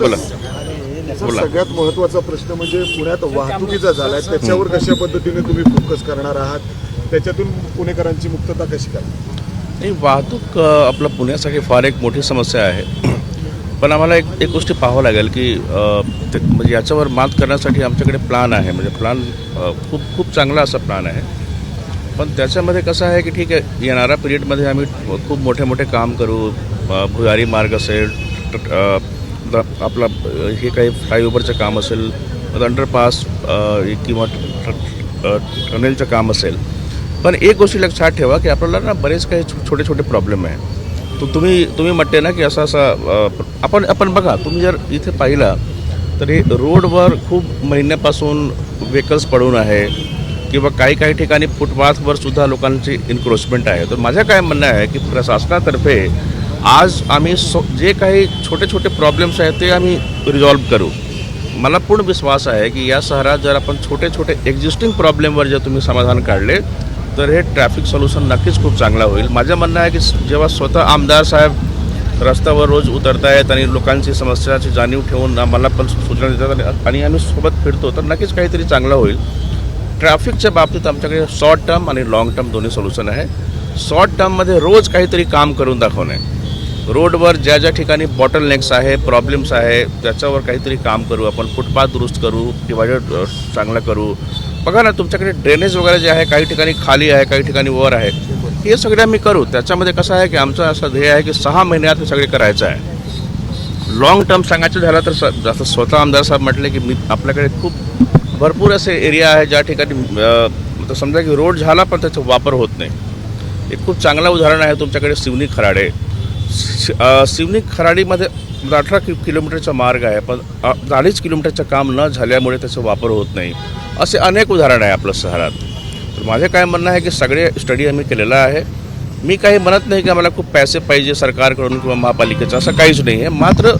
बोला. सगळ्यात महत्त्वाचा प्रश्न म्हणजे पुण्यात वाहतुकीचा झालाय त्याच्यावर कशा पद्धतीने तुम्ही फोकस करणार आहात? त्याच्यातून पुणेकरांची मुक्तता कशी काय नाही वाहतूक अ, आपलं पुण्यासाठी फार एक मोठी समस्या आहे. पण आम्हाला एक एक गोष्टी पाहावं लागेल की ते- म्हणजे याच्यावर मात करण्यासाठी आमच्याकडे प्लान आहे. म्हणजे प्लान खूप खूप चांगला असा प्लान आहे. पण त्याच्यामध्ये कसं आहे की ठीक आहे येणाऱ्या पिरियडमध्ये आम्ही खूप मोठे मोठे काम करू. भुयारी मार्ग असेल आपला हे काही फ्लायओव्हरचं काम असेल अंडरपास किंवा टनेलचं काम असेल. पण एक गोष्टी लक्षात ठेवा की आपल्याला ना बरेच काही छोटे छोटे प्रॉब्लेम आहे. तो तुम्ही तुम्ही म्हणते ना की असा असा आपण आपण बघा तुम्ही जर इथे पाहिला तर हे रोडवर खूप महिन्यापासून व्हेकल्स पडून आहे किंवा काही काही ठिकाणी फुटपाथवर सुद्धा लोकांची इन्क्रोचमेंट आहे. तर माझं काय म्हणणं आहे की प्रशासनातर्फे आज आम्ही सो जे काही छोटे छोटे प्रॉब्लेम्स आहेत ते आम्ही रिझॉल्व करू. मला पूर्ण विश्वास आहे की या शहरात जर आपण छोटे छोटे एक्झिस्टिंग प्रॉब्लेमवर जर तुम्ही समाधान काढले तर हे ट्रॅफिक सोल्युशन नक्कीच खूप चांगला होईल. माझं म्हणणं आहे की जेव्हा स्वतः आमदार साहेब रस्त्यावर रोज उतरतायत आणि लोकांची समस्याची जाणीव ठेवून आम्हाला पण सूचना देतात आणि- आम्ही सोबत फिरतो तर नक्कीच काहीतरी चांगलं होईल. ट्रॅफिकच्या बाबतीत आमच्याकडे शॉर्ट टर्म आणि लाँग टर्म दोन्ही सोल्युशन आहे. शॉर्ट टर्ममध्ये रोज काहीतरी काम करून दाखवणे. रोडवर ज्या ज्या ठिकाणी बॉटल नेक्स आहे प्रॉब्लेम्स आहे त्याच्यावर काहीतरी काम करू आपण फुटपाथ दुरुस्त करू डिवायडर चांगला करू बघा ना तुमच्याकडे ड्रेनेज वगैरे जे आहे काही ठिकाणी खाली आहे काही ठिकाणी वर आहे हे सगळे आम्ही करू. त्याच्यामध्ये कसं आहे की आमचं असं ध्येय आहे की सहा महिन्यात हे सगळे करायचं आहे. लॉंग टर्म सांगायचं झालं तर जसं स्वतः आमदार साहेब म्हटले की मी आपल्याकडे खूप भरपूर असे एरिया आहे ज्या ठिकाणी समजा की रोड झाला पण त्याचा वापर होत नाही. एक खूप चांगलं उदाहरण आहे तुमच्याकडे सिवनी खराडे. सि- सिवनी खराडीमध्ये म्हणजे अठरा कि किलोमीटरचा मार्ग आहे पण अ- अडीच किलोमीटरचं काम न झाल्यामुळे त्याचा वापर होत नाही. असे अनेक उदाहरण आहे आपल्या शहरात. तर माझे काय म्हणणं आहे की सगळे स्टडी आम्ही केलेला आहे. मी काही म्हणत नाही की आम्हाला खूप पैसे पाहिजे सरकारकडून किंवा महापालिकेचं असं काहीच नाही आहे. मात्र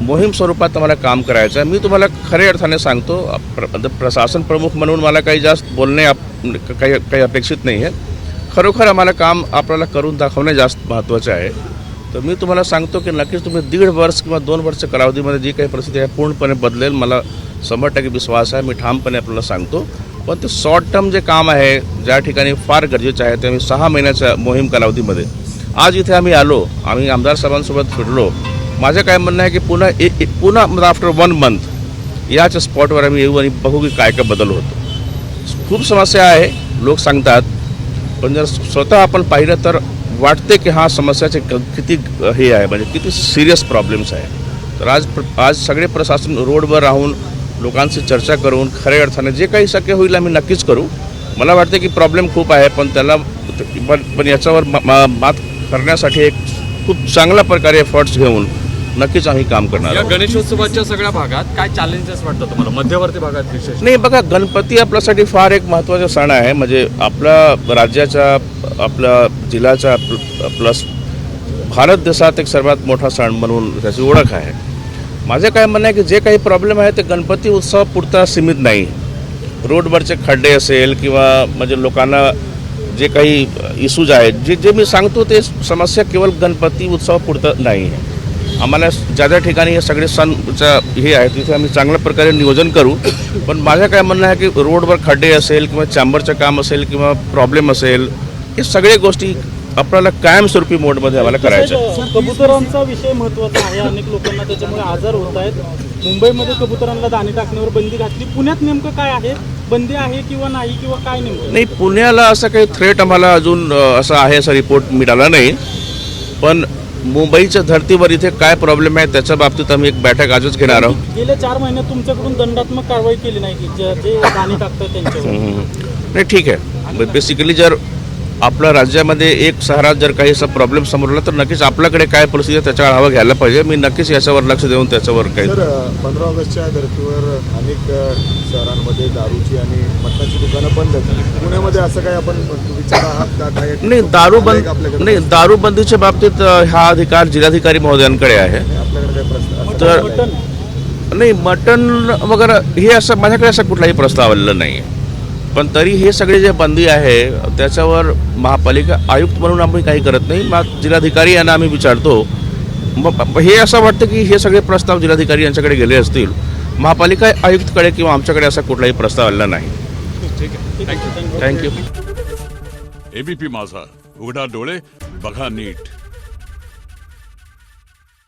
मोहीम स्वरूपात आम्हाला काम करायचं आहे. मी तुम्हाला खऱ्या अर्थाने सांगतो प्र म्हणजे प्रशासन प्रमुख म्हणून मला काही जास्त बोलणे आप काही काही अपेक्षित नाही आहे. खरोखर आम्हाला काम आपल्याला करून दाखवणे जास्त महत्त्वाचे आहे. तर मी तुम्हाला सांगतो की नक्कीच तुम्ही दीड वर्ष किंवा दोन वर्ष कालावधीमध्ये जी काही परिस्थिती आहे पूर्णपणे बदलेल. मला शंभर टक्के विश्वास आहे. मी ठामपणे आपल्याला सांगतो. पण ते शॉर्ट टर्म जे काम आहे ज्या ठिकाणी फार गरजेचं आहे ते आम्ही सहा महिन्याच्या मोहीम कालावधीमध्ये. आज इथे आम्ही आलो. आम्ही आमदार साहेबांसोबत फिरलो. माझं काय म्हणणं आहे की पुन्हा ए- पुन्हा आफ्टर वन मंथ याच स्पॉटवर आम्ही येऊ आणि बघू की काय काय बदल होतो. खूप समस्या आहे. लोक सांगतात. पण जर स्वतः आपण पाहिलं तर वाटते की हा समस्याचे क- किती हे आहे म्हणजे किती सिरियस प्रॉब्लेम्स आहे. तर आज प्र- आज सगळे प्रशासन रोडवर राहून लोकांशी चर्चा करून खऱ्या अर्थाने जे काही शक्य होईल आम्ही नक्कीच करू. मला वाटते की प्रॉब्लेम खूप आहे पण त्याला पण पण याच्यावर मा- मा- मात करण्यासाठी एक खूप चांगल्या प्रकारे एफर्ट्स घेऊन नक्कीच आम्ही काम करणार या आहोत. गणेशोत्सवाच्या सगळ्या भागात काय चॅलेंजेस वाटतं तुम्हाला? मध्यवर्ती भागात विशेष? नाही बघा गणपती आपल्यासाठी फार एक महत्त्वाचा सण आहे. म्हणजे आपल्या राज्याच्या आपल्या जिल्ह्याचा प्ल- प्लस भारत देशात एक सर्वात मोठा सण म्हणून त्याची ओळख आहे. माझं काय म्हणणं आहे की जे काही प्रॉब्लेम आहे ते गणपती उत्सव पुरता सीमित नाही. रोडवरचे खड्डे असेल किंवा म्हणजे लोकांना जे काही इश्यूज आहेत जे जे मी सांगतो ते समस्या केवळ गणपती उत्सव पुरतं नाही. आहे आम्हाला ज्या ज्या ठिकाणी हे सगळे सणच्या हे आहे तिथे आम्ही चांगल्या प्रकारे नियोजन करू. पण माझं काय म्हणणं आहे की रोडवर खड्डे असेल किंवा चॅम्बरचं काम असेल किंवा प्रॉब्लेम असेल हे सगळे गोष्टी आपल्याला कायमस्वरूपी मोडमध्ये आम्हाला करायचं. कबुतरांचा विषय महत्त्वाचा आहे. अनेक लोकांना त्याच्यामुळे आजार होत आहेत. मुंबईमध्ये कबुतरांना दाणे टाकण्यावर बंदी घातली. पुण्यात नेमकं काय आहे? बंदी आहे किंवा नाही किंवा काय नेमकं? नाही पुण्याला असं काही थ्रेट आम्हाला अजून असा आहे असा रिपोर्ट मिळाला नाही. पण मुंबईच्या धर्तीवर इथे काय प्रॉब्लेम आहे त्याच्या बाबतीत आम्ही एक बैठक आजच घेणार आहोत. गेल्या चार महिन्यात तुमच्याकडून दंडात्मक कारवाई केली नाही की जे जे दाणे टाकतात त्यांच्यावर? हम्म. नाही ठीक आहे. बेसिकली जर आपल्या राज्यामध्ये एक शहरात जर काही असा प्रॉब्लेम समोर आला तर नक्कीच आपल्याकडे काय परिस्थिती आहे त्याचा आढावा घ्यायला पाहिजे. मी नक्कीच याच्यावर लक्ष देऊन त्याच्यावर काही तर पंधरा ऑगस्टच्या धर्तीवर अनेक शहरांमध्ये दारूची आणि मटणाची दुकानं बंद पुण्यामध्ये असं काय आपण विचार आहात का? काय नाही का आपल्याकडे? नाही दारूबंदीच्या बाबतीत हा अधिकार जिल्हाधिकारी महोदयांकडे आहे. आपल्याकडे काय प्रश्न तर- मटण नाही. मटन वगैरे हे असं माझ्याकडे असा कुठलाही प्रस्ताव आलेला नाही आहे पण तरी हे सगळे जे बंदी आहे त्याच्यावर महापालिका आयुक्त म्हणून आम्ही काही करत नाही. मा जिल्हाधिकारी यांना आम्ही विचारतो. मग हे असं वाटतं की हे सगळे प्रस्ताव जिल्हाधिकारी यांच्याकडे गेले असतील. महापालिका आयुक्तकडे किंवा आमच्याकडे असा कुठलाही प्रस्ताव आलेला नाही. थँक्यू एबीपी माझा. उघडा डोळे बघा नीट.